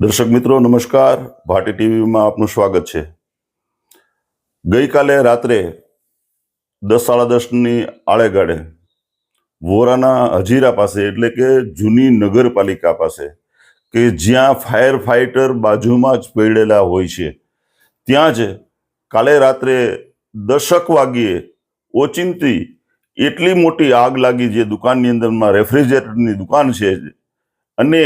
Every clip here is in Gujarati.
દર્શક મિત્રો, નમસ્કાર. ભાટી ટીવીમાં આપનું સ્વાગત છે. ગઈકાલે રાત્રે દસ સાડા દસની આળેગાળે વોરાના હજીરા પાસે, એટલે કે જૂની નગરપાલિકા પાસે, કે જ્યાં ફાયર ફાઇટર બાજુમાં જ પડેલા હોય છે, ત્યાં જ કાલે રાત્રે દશક વાગ્યે ઓચિંતી એટલી મોટી આગ લાગી, જે દુકાનની અંદરમાં રેફ્રિજરેટરની દુકાન છે અને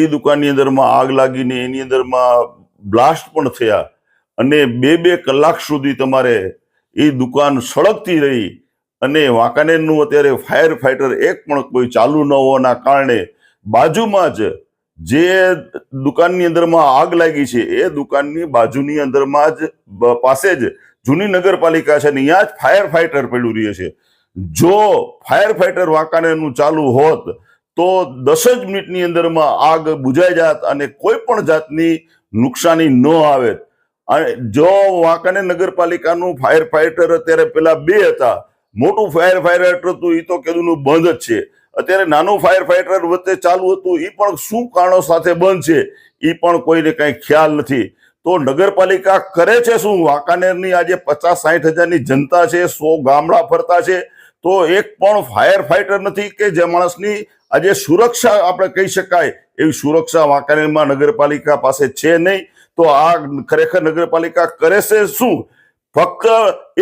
એ દુકાનની અંદરમાં આગ લાગીને એની અંદરમાં બ્લાસ્ટ પણ થયા. અને બે બે કલાક સુધી તમારે એ દુકાન સળગતી રહી. અને વાંકાનેરનું અત્યારે ફાયર ફાઇટર એક પણ કોઈ ચાલુ ન હોવાના કારણે બાજુમાં જ જે દુકાનની અંદરમાં આગ લાગી છે, એ દુકાનની બાજુની અંદરમાં જ પાસે જ જૂની નગરપાલિકા છે ને અહીંયા જ ફાયર ફાઇટર પડ્યું રહે છે. જો ફાયર ફાઇટર વાંકાનેરનું ચાલુ હોત તો દસ જ મિનિટની અંદરમાં આગ બુઝાઈ જાત અને કોઈ પણ જાતની નુકસાની ન આવે. અને જો વાંકાનેર નગરપાલિકાનું ફાયર ફાઈટર અત્યારે પેલા બે હતા. મોટું ફાયર ફાઈટર હતું એ તો કેદુનું બંધ જ છે. અત્યારે નાનું ફાયર ફાઈટર વચ્ચે ચાલુ હતું એ પણ શું કારણો સાથે બંધ છે એ પણ કોઈને કાંઈ ખ્યાલ નથી. તો નગરપાલિકા કરે છે શું? વાંકાનેરની આજે પચાસ સાઠ હજારની જનતા છે, સો ગામડા ફરતા છે. તો એક પણ ફાયર ફાઈટર નથી કે જે માણસની આજે સુરક્ષા આપણે કહી શકાય, એવી સુરક્ષા વાંકાનેરમાં નગરપાલિકા પાસે છે નહીં. તો આ ખરેખર નગરપાલિકા કરે છે શું? ફક્ત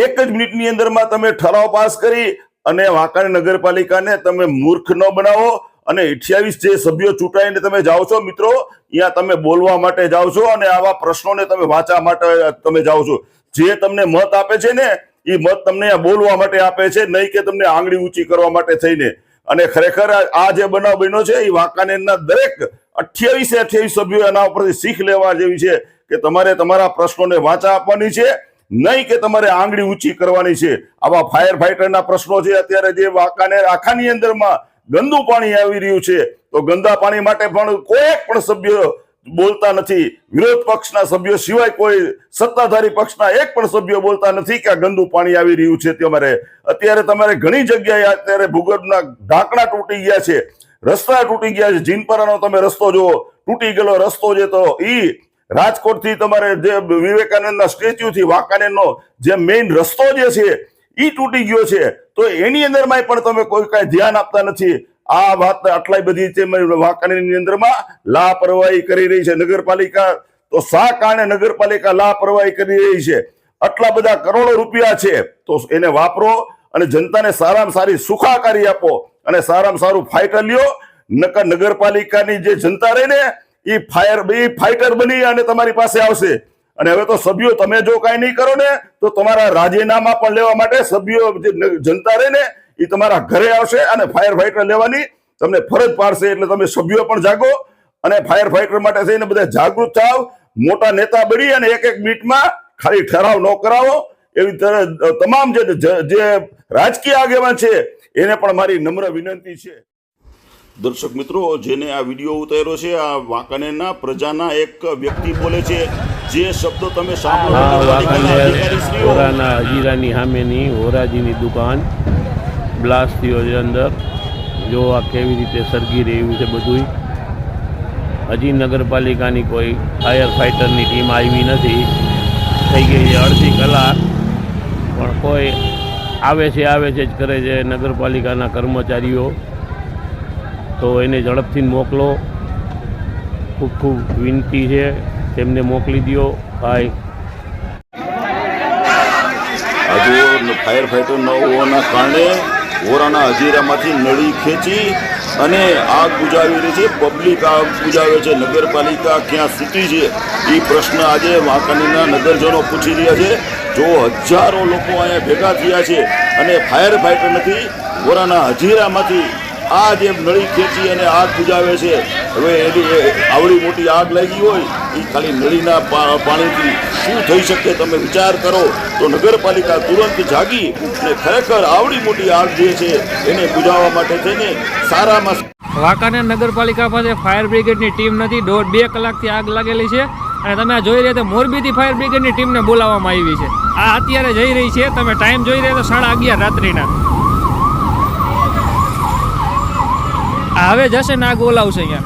એક જ મિનિટની અંદરમાં તમે ઠરાવ પાસ કરી અને વાંકાનેર નગરપાલિકાને તમે મૂર્ખ ન બનાવો અને અઠ્યાવીસ જે સભ્યો ચૂંટાઈને તમે જાઓ છો મિત્રો, અહીંયા તમે બોલવા માટે જાઓ છો અને આવા પ્રશ્નોને તમે વાંચવા માટે તમે જાઓ છો. જે તમને મત આપે છે ને એ મત તમને બોલવા માટે આપે છે, નહીં કે તમને આંગળી ઊંચી કરવા માટે થઈને. અને ખરેખર આ- જે બનાવ બન્યો છે એ વાંકાનેરના દરેક અઠ્યાવીસે અઠ્યાવીસ સભ્યો એના ઉપરથી શીખ લેવા જેવી છે કે તમારે તમારા પ્રશ્નોને વાંચા આપવાની છે, નહીં કે તમારે આંગળી ઊંચી કરવાની છે. આવા ફાયર ફાઈટરના પ્રશ્નો છે અત્યારે જે વાંકાનેર આખાની અંદરમાં ગંદુ પાણી આવી રહ્યું છે. તો ગંદા પાણી માટે પણ કોઈ પણ સભ્ય બોલતા નથી. વિરોધ પક્ષના સભ્યો સિવાય કોઈ સત્તાધારી પક્ષના એક પણ સભ્યો બોલતા નથી કે આ ગંદુ પાણી આવી રહ્યું છે તમારે અત્યારે તમારે ઘણી જગ્યાએ અત્યારે ભૂગર્ભના ઢાંકણા તૂટી ગયા છે. રસ્તા તૂટી ગયા છે. જીનપરાનો તમે રસ્તો જુઓ. તૂટી ગયેલો રસ્તો જે તો ઈ રાજકોટથી તમારે જે વિવેકાનંદના સ્ટેચ્યુથી વાંકાનેરનો જે મેઇન રસ્તો જે છે, ઈ તૂટી ગયો છે. તો એની અંદરમાં પણ તમે કોઈ કાંઈ ધ્યાન આપતા નથી. આ વાત આટલા બધી છે વાંકાનેરની અંદરમાં લાપરવાહી કરી રહી છે નગરપાલિકા. તો શા કારણે નગરપાલિકા લાપરવાહી કરી રહી છે? આટલા બધા કરોડો રૂપિયા છે, તો એને વાપરો અને જનતાને સારામાં સારી સુખાકારી આપો અને સારામાં સારું ફાઈટર લ્યો. નકર નગરપાલિકાની જે જનતા રહે ને એ ફાયર એ ફાઈટર બની અને તમારી પાસે આવશે. અને હવે તો સભ્યો તમે જો કાંઈ નહીં કરો ને, તો તમારા રાજીનામા પણ લેવા માટે સભ્યો જે જનતા રહે ને એ તમારા ઘરે આવશે અને ફાયર ફાઈટર લેવાની તમને ફરજ પાડશે એટલે તમે સભ્યો પણ જાગો અને ફાયર ફાઈટર માટે થઈને બધા જાગૃત થાવ મોટા નેતા બની અને એક એક મિનિટમાં ખાલી ઠરાવ ન કરાવો. એવી તમામ જે રાજકીય આગેવાન છે એને પણ મારી નમ્ર વિનંતી છે. દર્શક મિત્રો જેને આ વીડિયો ઉતાર્યો છે આ વાંકાનેરના પ્રજાના એક વ્યક્તિ બોલે છે જે શબ્દો તમે સાંભળો હોરાના હીરાની સામેની હોરાજીની દુકાન. બ્લાસ્ટ થયો છે અંદર. જો આ કેવી રીતે સળગી રહ્યું છે બધુંય. હજી નગરપાલિકાની કોઈ ફાયર ફાઇટરની ટીમ આવી નથી. થઈ ગઈ છે અડધી કલાક. પણ કોઈ આવે છે આવે છે જ કરે છે નગરપાલિકાના કર્મચારીઓ. તો એને ઝડપથી મોકલો. ખૂબ ખૂબ વિનંતી છે. તેમને મોકલી દો ભાઈ હજુ ફાયર ફાઈટર ન હોવાના કારણે વોરાના હજીરામાંથી નળી ખેંચી અને આગ બુજાવી રહી છે. પબ્લિક આગ બુજાવે છે. નગરપાલિકા ક્યાં સૂતી છે? એ પ્રશ્ન આજે વાંકાનીના નગરજનો પૂછી રહ્યા છે. જો હજારો લોકો અહીંયા ભેગા થયા છે અને ફાયર ફાઈટર નથી વોરાના હજીરામાંથી આ જે નળી ખેંચી અને આગ બુજાવે છે. હવે એની આવડી મોટી આગ લાગી હોય એ ખાલી નળીના પાણીથી શું થઈ શકે તમે વિચાર કરો. તો નગરપાલિકા તુરંત જાગી અને ખરેખર આવડી મોટી આગ જે છે એને બુજાવવા માટે થઈને સારામાં વાંકાનેર નગરપાલિકા પાસે ફાયર બ્રિગેડની ટીમ નથી. દોઢ બે કલાકથી આગ લાગેલી છે. અને તમે આ જોઈ રહ્યા તો મોરબીથી ફાયર બ્રિગેડની ટીમને બોલાવવામાં આવી છે. આ અત્યારે જઈ રહી છે. તમે ટાઈમ જોઈ રહ્યા તો સાડા અગિયાર રાત્રિના. હવે જશે ને આગ બોલાવશે અહીંયા.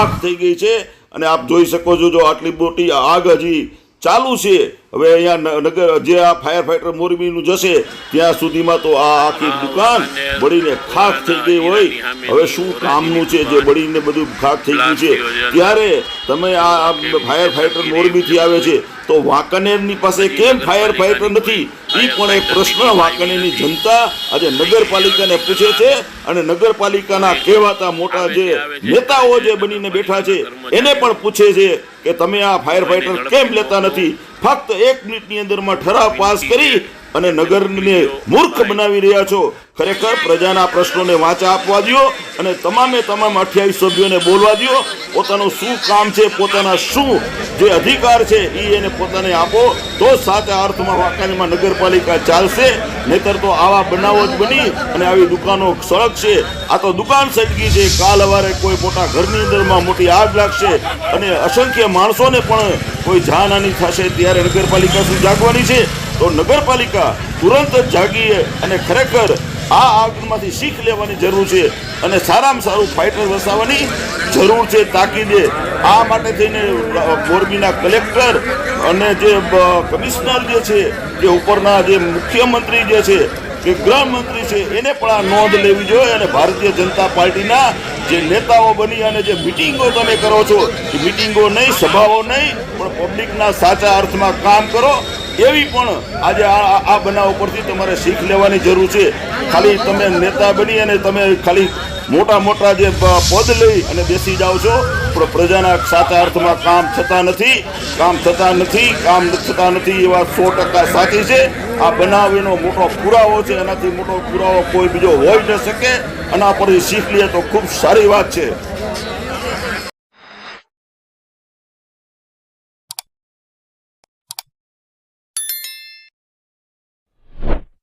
આગ થઈ ગઈ છે. અને આપ જોઈ શકો છો જો આટલી મોટી આગ હજી ચાલુ છે હવે અહીંયા નગર જે આ ફાયર ફાઈટર મોરબીનું જશે ત્યાં સુધીમાં તો આ આખી દુકાન બળીને ખાખ થઈ ગઈ હોય. હવે શું કામનું છે જે બળીને બધું ખાખ થઈ ગયું છે? ત્યારે તમે આ આ ફાયર ફાઈટર મોરબીથી આવે છે તો વાંકાનેરની પાસે કેમ ફાયર ફાઈટર નથી? એ પણ એક પ્રશ્ન વાંકાનેરની જનતા આજે નગરપાલિકાને પૂછે છે અને નગરપાલિકાના કહેવાતા મોટા જે નેતાઓ જે બનીને બેઠા છે, એને પણ પૂછે છે કે તમે આ ફાયર ફાઈટર કેમ લેતા નથી? ફક્ત એક મિનિટની અંદરમાં ઠરાવ પાસ કરી અને નગરને મૂર્ખ બનાવી રહ્યા છો. ખરેખર પ્રજાના પ્રશ્નોને વાંચા આપવા દ્યો અને તમામે તમામ અઠ્યાવીસ સભ્યોને બોલવા દ્યો. પોતાનું શું કામ છે, પોતાના શું જે અધિકાર છે એ એને પોતાને આપો. તો સાચા અર્થમાં વાંકાનીમાં નગરપાલિકા ચાલશે, નહીતર તો આવા બનાવો જ બની અને આવી દુકાનો સળગશે. આ તો દુકાન સળગી છે. કાલ અવારે કોઈ મોટા ઘરની અંદરમાં મોટી આગ લાગશે અને અસંખ્ય માણસોને પણ કોઈ જાનહાની થશે. ત્યારે નગરપાલિકા શું જાગવાની છે? તો નગરપાલિકા તુરંત જ જાગીએ અને ખરેખર આ આગમાંથી શીખ લેવાની જરૂર છે અને સારામાં સારું ફાઇટર વસાવવાની જરૂર છે તાકીદે આ માટે થઈને મોરબીના કલેક્ટર અને જે કમિશનર જે છે, જે ઉપરના જે મુખ્યમંત્રી જે છે, જે ગૃહમંત્રી છે, એને પણ આ નોંધ લેવી જોઈએ અને ભારતીય જનતા પાર્ટીના જે નેતાઓ બની અને જે મિટિંગો તમે કરો છો, એ મિટિંગો નહીં, સભાઓ નહીં, પણ પબ્લિકના સાચા અર્થમાં કામ કરો એવી પણ આજે આ આ- આ બનાવ પરથી તમારે શીખ લેવાની જરૂર છે. ખાલી તમે નેતા બની અને તમે ખાલી મોટા મોટા જે પદ લઈ અને બેસી જાઓ છો, પણ પ્રજાના સાચા અર્થમાં કામ થતા નથી, કામ થતા નથી, કામ થતા નથી એવા સો ટકા સાચી છે. આ બનાવ એનો મોટો પુરાવો છે, એનાથી મોટો પુરાવો કોઈ બીજો હોઈ ન શકે. આના પરથી શીખ લે તો ખૂબ સારી વાત છે.